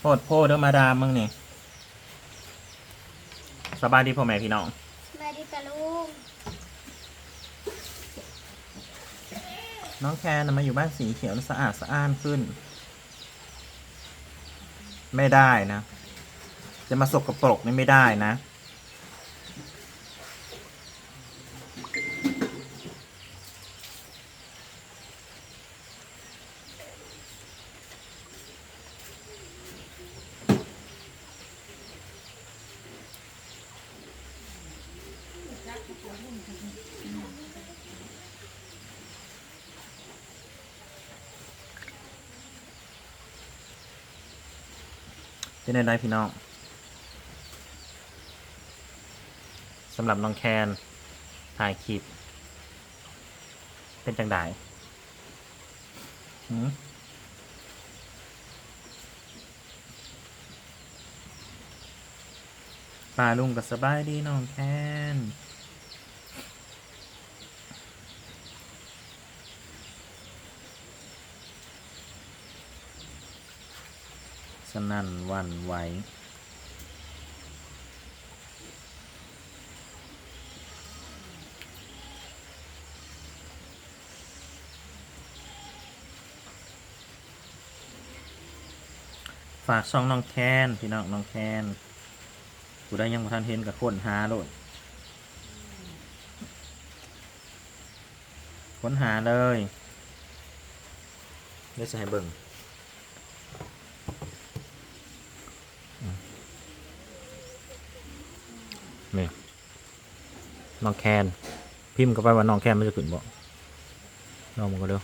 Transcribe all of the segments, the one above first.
โพดโพดเด้อมาดามมึงนี่สบายดีพ่อแม่พี่น้องสวัสดีจ้าลุงน้องแคนน่ะมาอยู่บ้านสีเขียวสะอาดสะอ้านขึ้น ไม่ได้นะ จะมาสกปรกนี่ไม่ได้นะ เป็นอะไรพี่น้องสำหรับน้องแคนถ่ายคลิป เป็นจังไดหืมปลาลุงก็สบายดีน้องแคน นั่นวันไหวฝากช่องน้องแคนพี่น้องน้องแคนกูได้ยังบ่ทันเห็นกับคนหาโลดค้นหาเลยเดี๋ยวจะให้เบิ่งอืม นี่น้องแคนพิมพ์เข้าไปว่าน้องแคนไมันจะขึ้นบ่ลองมันก็เร็ว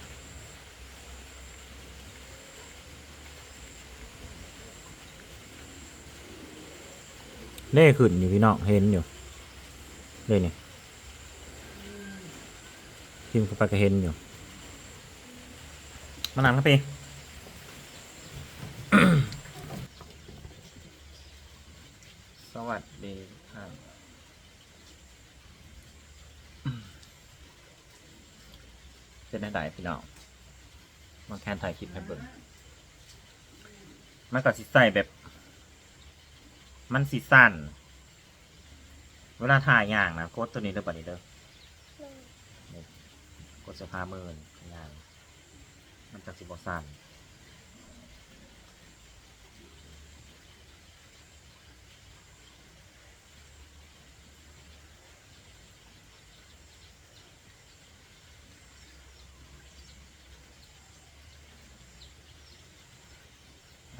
เล่ขึ้นอยู่พี่น้องเห็นอยู่เล่นี่พิมพ์เข้าไปก็เห็นอยู่มานั่งครับพี่ สวัสดีครับ เป็นได้พี่น้องมาแค่ถ่ายคลิปให้เบิ่งมันก็สิใส่แบบ มันสีสั้น เวลาถ่ายอย่างนะโคตรตัวนี้เด้อปะนี้เด้อลุงกดสภามือนอย่างมันจะสิบสั้น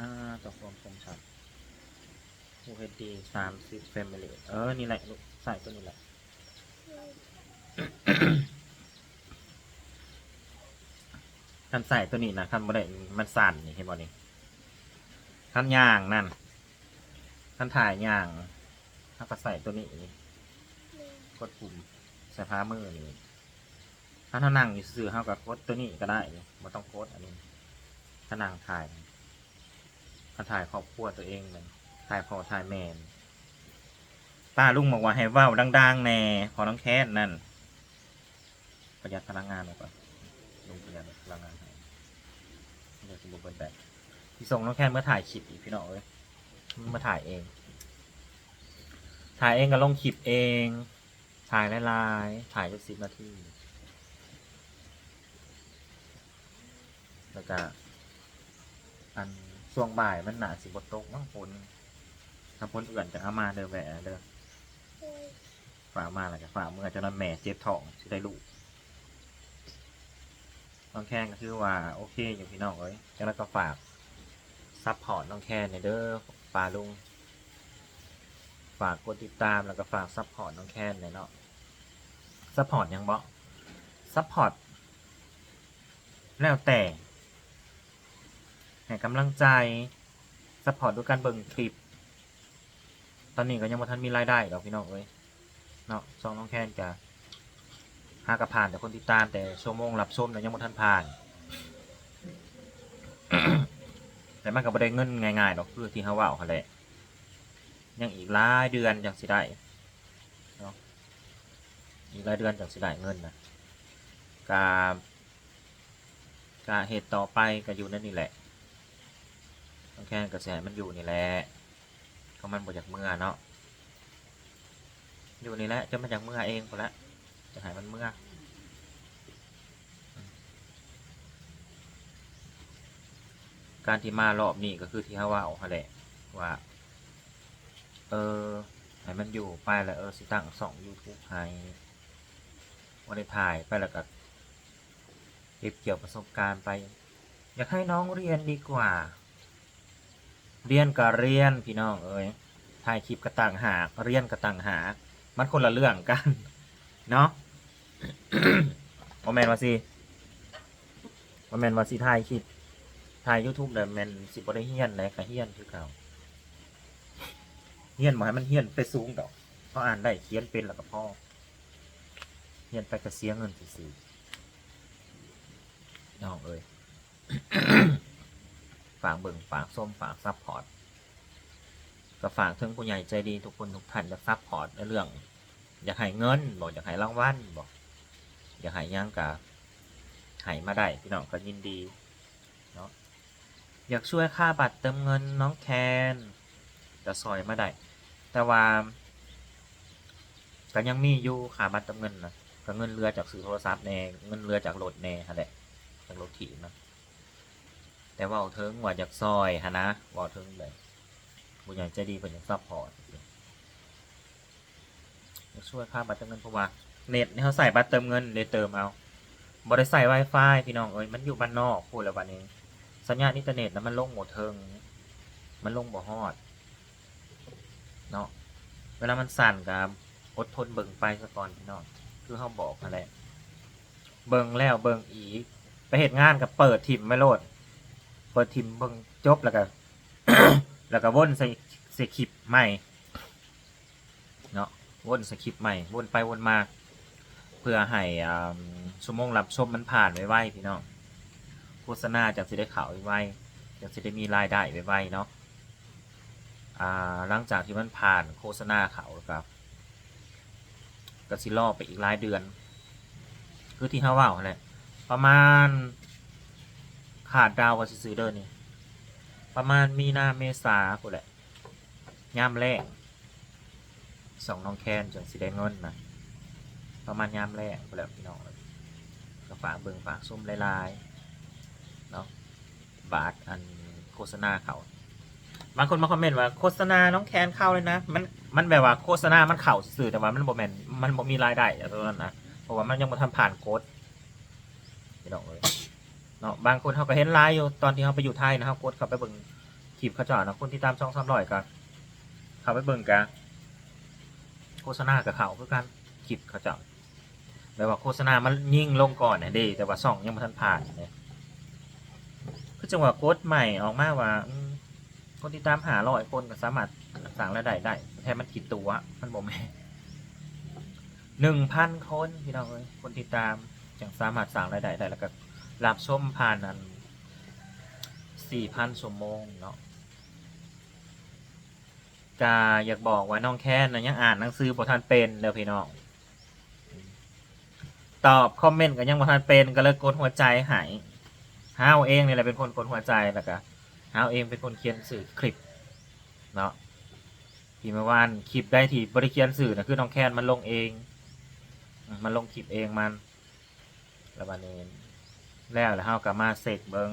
อ่าตกลงคมชัด u h d สามสิบเฟมิลีเออ นี่แหละลูกใส่ตัวนี้แหละคันใส่ตัวนี้นะคันบ่ได้มันสั่นนี่เห็นบ่นี่คันย่างนั่นคันถ่ายย่างถ้าก็ใส่ตัวนี้กดปุ่มใส่ผ้ามือนี่ถ้าถ้านั่งอยู่ซื่อๆเฮากับกดตัวนี้ก็ได้บ่ต้องกดอันนี้ถ้านั่งถ่ายถ้าถ่ายครอบครัวตัวเองเลย ถ่ายพ่อถ่ายแม่นป้าลุงบอกว่าให้เว้าดังๆแน่พอน้องแคสนั่น ประหยัดพลังงานหน่อยก่อนลงพยานพลังงานให้เดี๋ยวจะบอกเบิร์แบตพี่ส่งน้องแค่เมื่อถ่ายคลิปอีกพี่น้องเอ้ยมาถ่ายเอง ถ่ายเองก็ลงคลิปเอง ถ่ายลายๆถ่ายสักสิบนาทีแล้วก็อันช่วงบ่ายมันหนาสิบตกมั่งฝน ถ้าฝนเอื่อนจะเอามาเด้อแหวะเด้อฝากมาแล้วก็ฝากเมื่อจะนอนแม่เจ็บท้องจะได้ลูกน้องแคนก็คือว่าโอเคอยู่พี่น้องเอ้ยแล้วก็ฝากซัพพอร์ตน้องแคนในเด้อปลาลุง ฝากกดติดตามแล้วก็ฝากซัพพอร์ตน้องแคนในเนาะซัพพอร์ตยังบ่ซัพพอร์ตแล้วแต่ให้กำลังใจซัพพอร์ตด้วยการเบิ่งคลิป ตอนนี้ก็ยังบ่ทันมีรายได้ดอกพี่น้องเอ้ยเนาะซองน้องแคนจะหากระผ่านแต่คนติดตามแต่ชั่วโมงรับชมเนี่ยยังไม่ทันผ่าน แต่มันก็บ่ได้เงินง่ายๆดอกคือที่เขาว่าเขาแหละยังอีกหลายเดือนจังสิได้เนาะอีกหลายเดือนจังสิได้เงินนะกาการเหตุต่อไปก็อยู่นั่นนี่แหละองแคนก็สิให้มันอยู่นี่แหละ ก็มันบ่จากเมื่อเนาะอยู่นี่แหละจะมาจากเมื่อเองพุ่นละจะให้มันเมื่อการที่มารอบนี้ก็คือที่เขาว่าเอาหั่นแหละว่า เออให้มันอยู่ไปแล้วเออสิตั้งสองยูทูบให้วันได้ถ่ายไปแล้วก็เก็บเกี่ยวประสบการณ์ไป อยากให้น้องเรียนดีกว่า เรียนก็เรียนพี่น้องเอ้ยถ่ายคลิปก็ต่างหากเรียนก็ต่างหากมันคนละเรื่องกัน เนาะโอแมนว่าสิโอแมนว่าสิถ่ายคลิปถ่าย YouTube เนี่ยแมนสิบ่ได้เฮียนเลยก็เฮียนคือเก่าเฮียนบ่ให้มันเฮียนไปสูงดอกเพราะอ่านได้เขียนเป็นแล้วก็พ่อเฮียนไปก็เสียเงินซื่อน้องเอ้ย ฝากเบิ่งฝากส้มฝากซัพพอร์ตก็ฝากถึงผู้ใหญ่ใจดีทุกคนทุกท่านจะซัพพอร์ตในเรื่อง อยากให้เงินบอกอยากให้รางวัลบอกอยากให้หยังกะให้มาได้พี่น้องก็ยินดีอยากช่วยค่าบัตรเติมเงินน้องแคนจะซอยมาได้ แต่ว่าก็ยังมีอยู่ค่าบัตรเติมเงินนะก็เงินเรือจากซื้อโทรศัพท์แน่เงินเรือจากรถแน่ฮะแหละจากรถถีบนะ แต่ว่าเอทิงว่าจากซอยฮะนะว่าเอทิงเลยบุญใหญ่ใจดีเป็นอย่างซัพพอร์ตช่วยค่าบัตรเติมเงินเพราะว่าเน็ตเขาใส่บัตรเติมเงินเลยเติมเอาบริใส่ Wi-Fi พี่น้องเอ้ยมันอยู่บ้านนอกพูดแล้ววันนี้ สัญญาณอินเทอร์เน็ตนะมันลงหมดเทิง มันลงบ่ฮอดเนาะเวลามันสั่นกับอดทนเบิ่งไปซะก่อนพี่น้องคือเขาบอกนั่นแหละเบิ่งแล้วเบิ่งอีกไปเหตุงานกับเปิดทิมไม่โลด เปิดทิมเบิ่งจบแล้วก็ แล้วก็วนใส่สคลิปใหม่เนาะวนสคลิปใหม่วนไปวนมาเพื่อให้ชั่วโมงรับชมมันผ่านไวๆพี่น้องโฆษณาจากสิได้ข่าวไว้จากสิได้มีรายได้ไว้เนาะหลังจากที่มันผ่านโฆษณาเขาแล้วครับก็สิรอไปอีกรายเดือน คือที่ห้าว่าวแหละประมาณ ขาดดาวว่าสิซื้อเดินนี่ ประมาณมีนาเมษาพูดแหละย่ามแรกสองน้องแคนจนสิได้เงินนะประมาณย่ามแรกพูดแหล้วพี่น้องก็ฝากเบิ่งฝากส้มลายๆเนาะบาทอันโฆษณาเขาบางคนมาคอมเมนต์ว่าโฆษณาน้องแคนเข้าเลยนะ มันมันแบบว่าโฆษณา มันเข่าสื่อแต่ว่ามันบ่แมนมันบ่มีรายได้อะตรงนั้นนะเพราะว่ามันยังบ่ทำผ่านโค้ดพี่น้องเลย เนาะบางคนเขาก็เห็นไลน์อยู่ตอนที่เขาไปอยู่ไทยนะครับโค้ดเขาไปเบิ่งคลิปเขาเจาะนะคนที่ตามช่องซ้ำร้อยกันเขาไปเบิ่งกันโฆษณากับเขาคือการคลิปเขาเจาะแบบว่าโฆษณามันยิ่งลงก่อนนะเด้แต่ว่าช่องยังบ่ทันผ่านเนี่ยคือจังหวะโค้ดใหม่ออกมาว่าคนที่ตามหาร้อยคนก็สามารถสั่งรายได้ได้แทนมันคิดตัวมันบ่แม่หนึ่งพันคนพี่น้องเอ้ยคนติดตามจังสามารถสั่งรายได้ได้แล้วก็ รับชมผ่านนั้นสี่พันชั่วโมงเนาะกาอยากบอกว่าน้องแค่นะยังอ่านหนังสือบททันเป็นเด้อพี่น้องตอบคอมเมนต์ก็ยังบททันเป็นก็เลยกดหัวใจหายฮาวเองนี่แหละเป็นคนกดหัวใจแล้วก็ฮาวเองเป็นคนเขียนสื่อคลิปเนาะที่เมื่อวานคลิปได้ที่บริเขียนสื่อนะคือน้องแคนมันลงเอง มันลงคลิปเองมันแล้วบันนี้ แล้วแล้วฮาก็มาเสกเบิง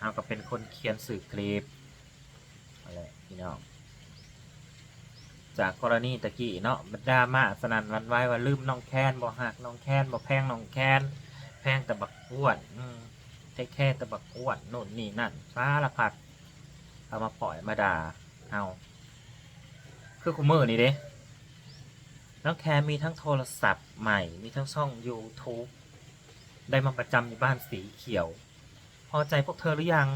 ฮาก็เป็นคนเขียนสื่อคลิปอะไรพี่น้องจากกรณีตะกี้เนาะบรรดามาสนันวันไว้ว่าลืมน้องแคนบ่หักน้องแคนบ่แพงน้องแคนแพงแต่บักอ้วนอืมแค่แค่ต่บักอ้วนโน่นนี่นั่นสารพัดเอามาปล่อยมาด่าเอาคือคุมเมอร์นี่เด้น้องแคร์มีทั้งโทรศัพท์ใหม่ มีทั้งช่อง YouTube ได้มาประจำอยู่บ้านสีเขียว พอใจพวกเธอหรือยัง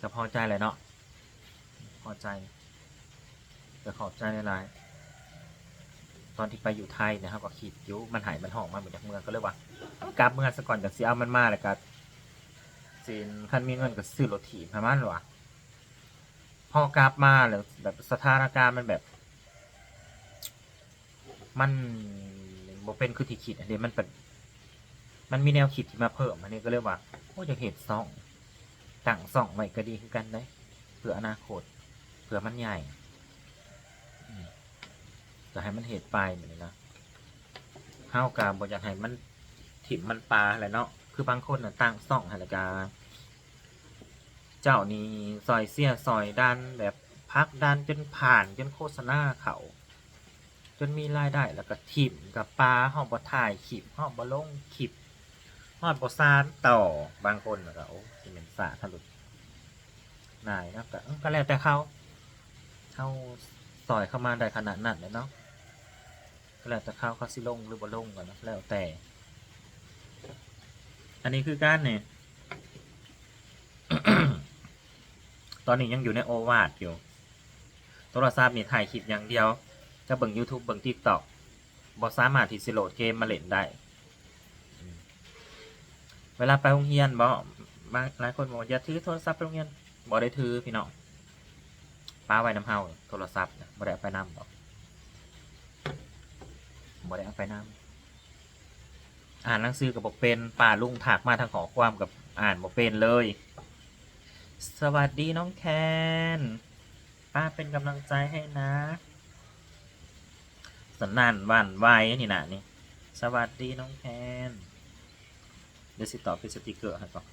จะพอใจเลยเนาะพอใจจะขอบใจในไลน์ตอนที่ไปอยู่ไทยนะครับก็คิดยุมันหายมันห่องมาเหมือนจากเมืองก็เลยว่ากลับเมืองซะก่อนจากเซีเอามันมาเลยก็สินคันมีเงินก็ซื้อรถถีบประมาณหรอวะพอกลับมาแล้วแบบสถานการณ์มันแบบ มัน บ่เป็นคือที่คิดอันนี้มันเป็นมันมีแนวคิดที่มาเพิ่มอันนี้ก็เรียกว่าโอ้จะเห็ดซ่องตั้งซ่องไว้ก็ดีคือกันได้เผื่ออนาคตเผื่อมันใหญ่จะให้มันเห็ดไปเหมือนนะข้าวกาบอยากให้มันถิ่มมันปลาอะไรเนาะคือบางคนน่ะตั้งซ่องให้ละกาเจ้านี่ซอยเสียซอยดันแบบพักดันจนผ่านจนโฆษณาเขา จนมีรายได้แล้วก็ทิมกับปลาห้องบ่ถ่ายคลิปห้องบ่ลงคลิปห้องบ่ซานต่อบางคนก็โอ้สิเป็นสาทะลุนายนะก็ก็แล้วแต่เขาเขาซอยเข้ามาได้ขนาดนั้นเลยเนาะก็แล้วแต่เขาเขาสิลงหรือบ่ลงกันนะแล้วแต่ อันนี้คือการเนี่ยตอนนี้ยังอยู่ในโอวาทอยู่โทรศัพท์นี่ถ่ายคลิปอย่างเดียว จะเบิ่ง YouTube เบิ่ง TikTok บ่สามารถที่สิโหลดเกมมาเล่นได้ เวลาไปโรงเรียนบ่บางหลายคนบอกว่าอย่าถือโทรศัพท์ไปโรงเรียนบ่ได้ถือพี่น้องป้าไว้น้ำเฮาโทรศัพท์บ่ได้เอาไปนำบ่บ่ได้เอาไปนำอ่านหนังสือกับบ่เป็นป้าลุงถากมาทางขอความกับอ่านบ่เป็นเลย สวัสดีน้องแคน ป้าเป็นกำลังใจให้นะ สนั่นหวันไหวนี่นะนี่ สวัสดีน้องแคนเดี๋ยวสิตอบเป็นสติกเกอร์ให้ก่อน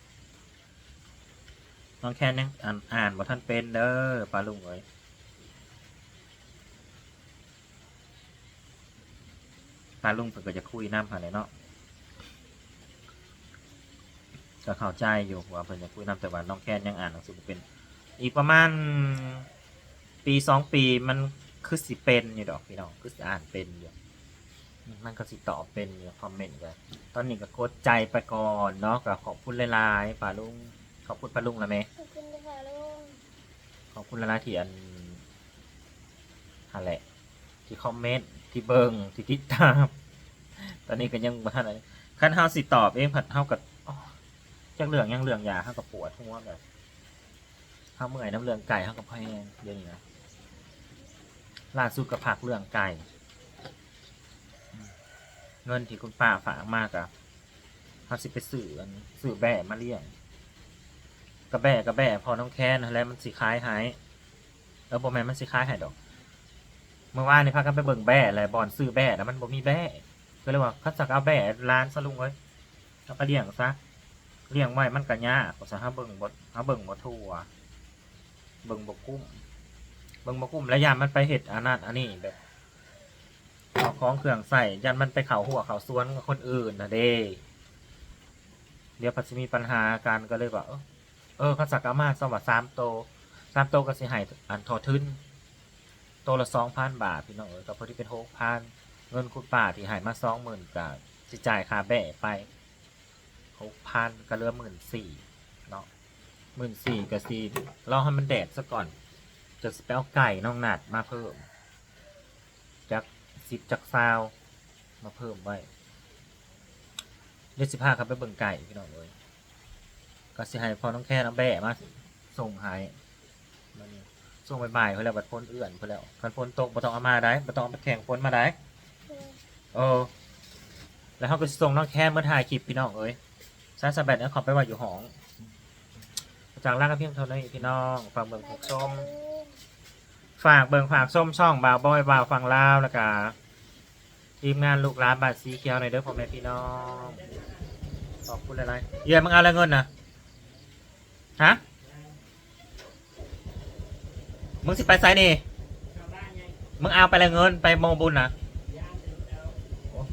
น้องแคนยังอ่านอ่านว่ท่านเป็นเด้อปลาลุงเอ้ยปลาลุงเพิ่นก็จะคุยน้ำผ่านเลยเนาะก็เข้าใจอยู่ว่าเพิ่นจะคุยน้ำแต่ว่าน้องแคนยังอ่านหนังสือเป็น อีกประมาณปีสองปีมัน คือสิเป็นอยู่ดอกพี่น้องคือสิอ่านเป็นอยู่มันก็สิตอบเป็นอยู่คอมเมนต์กันตอนนี้ก็กดใจไปก่อนเนาะก็ขอบคุณหลายๆป้าลุงขอบคุณป้าลุงแล้วไหมขอบคุณค่ะลุงขอบคุณหลายๆที่อันอะไรที่คอมเมนต์ที่เบิงที่ติดตาม ตอนนี้ก็ยังบ่ทันอะไรคันเฮาสิตอบเองผัดเฮากับจักเรื่องยังเรื่องยาเฮากับปวดหัวแบบเฮาเมื่อยน้ำเรื่องไก่เฮากับพ่อแห้งเดี๋ยวนี้นะ ล่าสุดกับผักเรื่องไก่ เงินที่คุณป้าฝากมากอะเฮาสิไปซื้ออันซื้อแบะมาเลี้ยงกระแบะกระแบะพอน้องแค้นแล้วมันสิคล้ายหายเออบ่แม่นมันสิคล้ายหายดอกเมื่อวานนี่พากันไปเบิ่งแบะแหละบอนซื้อแบะแล้วมันบ่มีแบะก็เลยว่าเขาสักเอาแบะร้านซะลุงเอ้ยเอาไปเลี้ยงซะเลี้ยงไว้มันก็ยากก็ซะหาเบิ่งบ่หาเบิ่งบ่ทั่วเบิ่งบ่กุ้ม เบิ่งบ่กุ้มแล้วยามมันไปเฮ็ดอันนั้นอันนี้แบบเอาของเครื่องใส่ยันมันไปเข้าหัวเข้าสวนกับคนอื่นนะเด้เดี๋ยวพัดสิมีปัญหากันก็เลยว่าเออเออเขาสักอามาสวัสดสามโตสามโตก็สิใหายอันทอทึนโตละสองพันบาทพี่น้องเออก็พอที่เป็นหกพันเงินคุณป้าที่หายมาสองหมื่นกับสิจ่ายค่าแบะไปหกพันก็เหลือหมื่นสี่เนาะหมื่นสี่กับสี่รอให้มันแดดซะก่อน จะสเปเอาไก่น้องหนัดมาเพิ่มจากสิบจากซาวมาเพิ่มไว้เดือนสิบห้าครับไปเบิ่งไก่พี่น้องเลยก็สิให้พอน้องแค่น้องแบะมาส่งให้มันส่งบ่ายๆเพื่อแล้วบัดพ้นเอื่อนเพื่อแล้วคันพ้นตกบ่ต้องเอามาได้บ่ต้องเอาไปแข่งพ้นมาได้เออแล้วเขาก็สิส่งน้องแค่เมื่อถ่ายคลิปพี่น้องเอ้ยซาสแบตเนี่ยขอไปไว่าอยู่ห้องจากล่างก็เพียงเท่านี้พี่น้องฝากเบิ่งฝากชม ฝากเบิ่งฝากส้มช่องบาวบอยบาวฟังลาวแล้วก็ทีมงานลูกหลานบาดสีเขียวหน่อยเด้อพ่อแม่พี่น้องขอบคุณอะไรเยี่ยมมึงเอาอะไรเงินนะฮะมึงสิไปไซนี่มึงเอาไปอะไรเงินไปโมบุญนะ